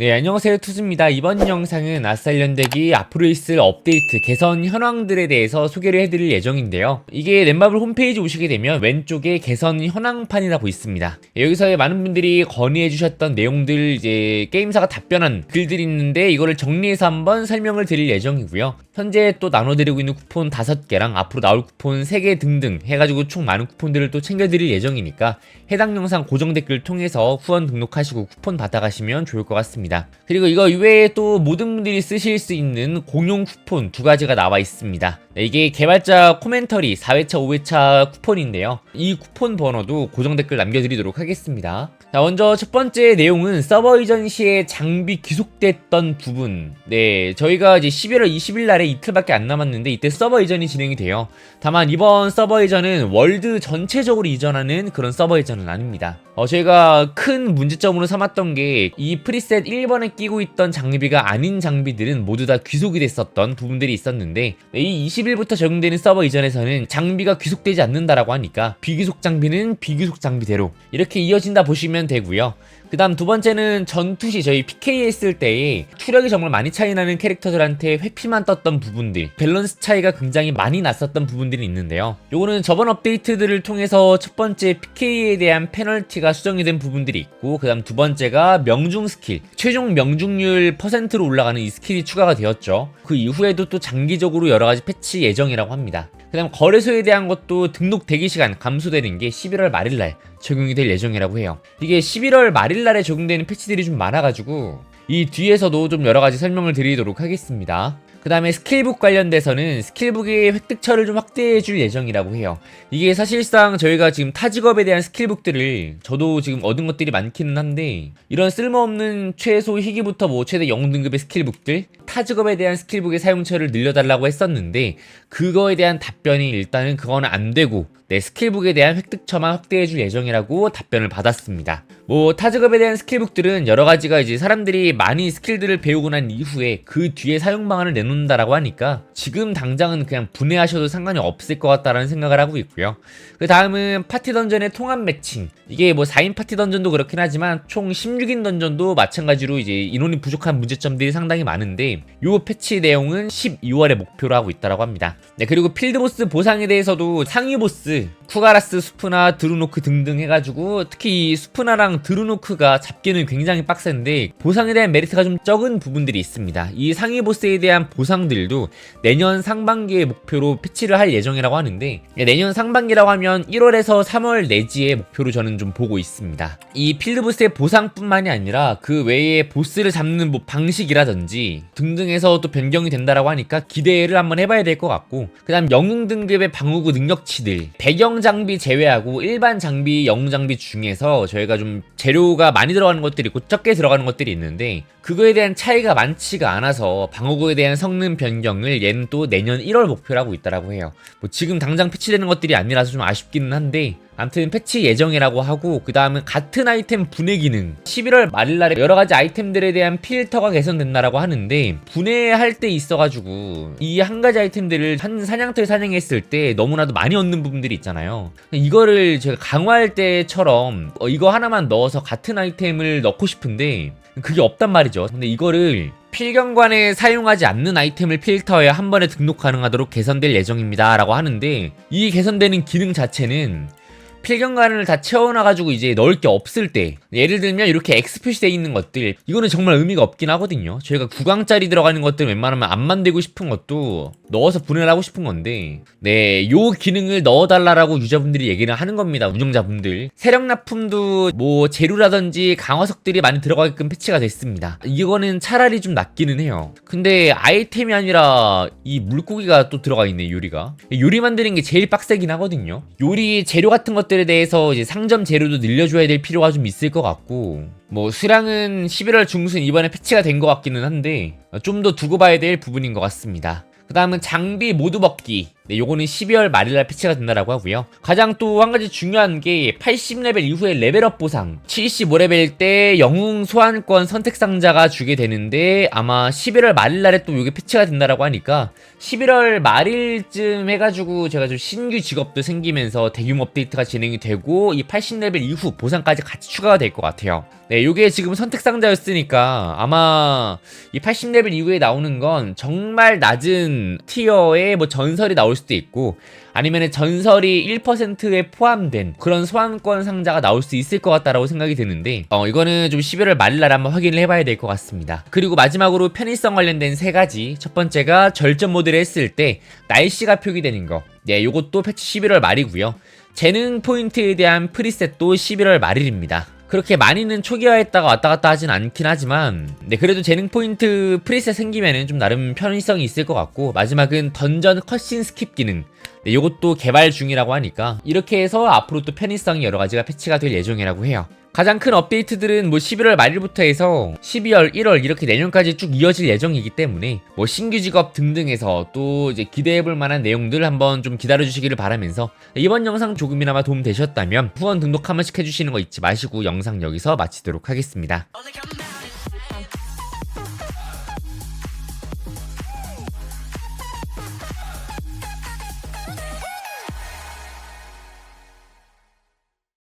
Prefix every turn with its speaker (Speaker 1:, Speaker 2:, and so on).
Speaker 1: 네, 안녕하세요. 투즈입니다. 이번 영상은 아싸 연대기 앞으로 있을 업데이트, 개선 현황들에 대해서 소개를 해드릴 예정인데요. 이게 넷마블 홈페이지 오시게 되면 왼쪽에 개선 현황판이라고 있습니다. 예, 여기서 많은 분들이 건의해 주셨던 내용들, 이제 게임사가 답변한 글들이 있는데 이거를 정리해서 한번 설명을 드릴 예정이고요. 현재 또 나눠드리고 있는 쿠폰 5개랑 앞으로 나올 쿠폰 3개 등등 해가지고 총 많은 쿠폰들을 또 챙겨드릴 예정이니까 해당 영상 고정 댓글 통해서 후원 등록하시고 쿠폰 받아가시면 좋을 것 같습니다. 그리고 이거 이외에 또 모든 분들이 쓰실 수 있는 공용 쿠폰 두 가지가 나와 있습니다. 네, 이게 개발자 코멘터리 4회차, 5회차 쿠폰인데요. 이 쿠폰 번호도 고정 댓글 남겨드리도록 하겠습니다. 자, 먼저 첫 번째 내용은 서버 이전 시에 장비 귀속됐던 부분. 네, 저희가 이제 11월 20일 날에 이틀밖에 안 남았는데 이때 서버 이전이 진행이 돼요. 다만 이번 서버 이전은 월드 전체적으로 이전하는 그런 서버 이전은 아닙니다. 어, 저희가 큰 문제점으로 삼았던 게 이 프리셋 1 번에 끼고 있던 장비가 아닌 장비들은 모두 다 귀속이 됐었던 부분들이 있었는데 네, 이 20일부터 적용되는 서버 이전에서는 장비가 귀속되지 않는다라고 하니까 비귀속 장비는 비귀속 장비대로 이렇게 이어진다 보시면 되고요. 그 다음 두 번째는 전투시 저희 PK 했을 때에 투력이 정말 많이 차이 나는 캐릭터들한테 회피만 떴던 부분들 밸런스 차이가 굉장히 많이 났었던 부분들이 있는데요. 요거는 저번 업데이트들을 통해서 첫 번째 PK에 대한 페널티가 수정이 된 부분들이 있고 그 다음 두 번째가 명중 스킬 최종 명중률 퍼센트로 올라가는 이 스킬이 추가가 되었죠. 그 이후에도 또 장기적으로 여러 가지 패치 예정이라고 합니다. 그 다음 거래소에 대한 것도 등록 대기 시간 감소되는 게 11월 말일날 적용이 될 예정이라고 해요. 이게 11월 말일 날에 적용되는 패치들이 좀 많아가지고 이 뒤에서도 좀 여러 가지 설명을 드리도록 하겠습니다. 그 다음에 스킬북 관련돼서는 스킬북의 획득처를 좀 확대해 줄 예정이라고 해요. 이게 사실상 저희가 지금 타 직업에 대한 스킬북들을 저도 지금 얻은 것들이 많기는 한데 이런 쓸모없는 최소 희귀부터 뭐 최대 0등급의 스킬북들 타 직업에 대한 스킬북의 사용처를 늘려달라고 했었는데 그거에 대한 답변이 일단은 그거는 안 되고 내 스킬북에 대한 획득처만 확대해 줄 예정이라고 답변을 받았습니다. 뭐 타직업에 대한 스킬북들은 여러 가지가 이제 사람들이 많이 스킬들을 배우고 난 이후에 그 뒤에 사용 방안을 내놓는 다라고 하니까 지금 당장은 그냥 분해하셔도 상관이 없을 것 같다라는 생각을 하고 있고요. 그 다음은 파티 던전의 통합 매칭. 이게 뭐 4인 파티 던전도 그렇긴 하지만 총 16인 던전도 마찬가지로 이제 인원이 부족한 문제점들이 상당히 많은데 요 패치 내용은 12월에 목표로 하고 있다라고 합니다. 네, 그리고 필드보스 보상에 대해서도 상위 보스 쿠가라스 스프나 드루노크 등등 해가지고 특히 이 스프나랑 드루노크가 잡기는 굉장히 빡센데 보상에 대한 메리트가 좀 적은 부분들이 있습니다. 이 상위 보스에 대한 보 상들도 내년 상반기에 목표로 패치를 할 예정이라고 하는데 내년 상반기라고 하면 1월에서 3월 내지의 목표로 저는 좀 보고 있습니다. 이 필드보스의 보상뿐만이 아니라 그 외에 보스를 잡는 뭐 방식이라든지 등등해서 또 변경이 된다라고 하니까 기대를 한번 해봐야 될 것 같고 그 다음 영웅 등급의 방어구 능력치들 배경 장비 제외하고 일반 장비 영웅 장비 중에서 저희가 좀 재료가 많이 들어가는 것들이 있고 적게 들어가는 것들이 있는데 그거에 대한 차이가 많지가 않아서 방어구에 대한 성능 변경을 얘는 또 내년 1월 목표로 하고 있다라고 해요. 뭐 지금 당장 패치되는 것들이 아니라서 좀 아쉽기는 한데 아무튼 패치 예정이라고 하고 그 다음은 같은 아이템 분해 기능 11월 말일날에 여러 가지 아이템들에 대한 필터가 개선된다라고 하는데 분해할 때 있어가지고 이 한 가지 아이템들을 한 사냥터에 사냥했을 때 너무나도 많이 얻는 부분들이 있잖아요. 이거를 제가 강화할 때처럼 어, 이거 하나만 넣어서 같은 아이템을 넣고 싶은데 그게 없단 말이죠. 근데 이거를 필경관에 사용하지 않는 아이템을 필터해 한 번에 등록 가능하도록 개선될 예정입니다. 라고 하는데 이 개선되는 기능 자체는 필경관을 다 채워놔가지고 이제 넣을 게 없을 때 예를 들면 이렇게 X 표시되어 있는 것들 이거는 정말 의미가 없긴 하거든요. 저희가 9강짜리 들어가는 것들 웬만하면 안 만들고 싶은 것도 넣어서 분해를 하고 싶은 건데 네요 기능을 넣어달라라고 유저분들이 얘기를 하는 겁니다 운영자분들. 세력 납품도 뭐 재료라든지 강화석들이 많이 들어가게끔 패치가 됐습니다. 이거는 차라리 좀 낫기는 해요. 근데 아이템이 아니라 이 물고기가 또 들어가 있네 요리가. 요리 만드는 게 제일 빡세긴 하거든요. 요리 재료 같은 것 것들에 대해서 이제 상점 재료도 늘려줘야 될 필요가 좀 있을 것 같고 뭐 수량은 11월 중순 이번에 패치가 된 것 같기는 한데 좀 더 두고 봐야 될 부분인 것 같습니다. 그 다음은 장비 모두 벗기. 네, 요거는 12월 말일날 패치가 된다라고 하고요. 가장 또 한 가지 중요한 게 80레벨 이후에 레벨업 보상. 75레벨 때 영웅 소환권 선택 상자가 주게 되는데 아마 11월 말일날에 또 요게 패치가 된다라고 하니까 11월 말일쯤 해가지고 제가 좀 신규 직업도 생기면서 대규모 업데이트가 진행이 되고 이 80레벨 이후 보상까지 같이 추가가 될 것 같아요. 네, 요게 지금 선택 상자였으니까 아마 이 80레벨 이후에 나오는 건 정말 낮은 티어의 뭐 전설이 나올 수도 있고 아니면 전설이 1%에 포함된 그런 소환권 상자가 나올 수 있을 것 같다라고 생각이 드는데 어 이거는 좀 11월 말날 한번 확인을 해봐야 될 것 같습니다. 그리고 마지막으로 편의성 관련된 세 가지 첫 번째가 절전 모드를 했을 때 날씨가 표기되는 거. 네, 요것도 패치 11월 말이고요. 재능 포인트에 대한 프리셋도 11월 말일입니다. 그렇게 많이는 초기화했다가 왔다 갔다 하진 않긴 하지만 네 그래도 재능 포인트 프리셋 생기면은 좀 나름 편의성이 있을 것 같고 마지막은 던전 컷신 스킵 기능 네, 이것도 개발 중이라고 하니까 이렇게 해서 앞으로 또 편의성이 여러 가지가 패치가 될 예정이라고 해요. 가장 큰 업데이트들은 뭐 11월 말일부터 해서 12월, 1월 이렇게 내년까지 쭉 이어질 예정이기 때문에 뭐 신규 직업 등등해서 또 이제 기대해볼 만한 내용들 한번 좀 기다려주시기를 바라면서 이번 영상 조금이나마 도움 되셨다면 후원 등록 한 번씩 해주시는 거 잊지 마시고 영상 여기서 마치도록 하겠습니다.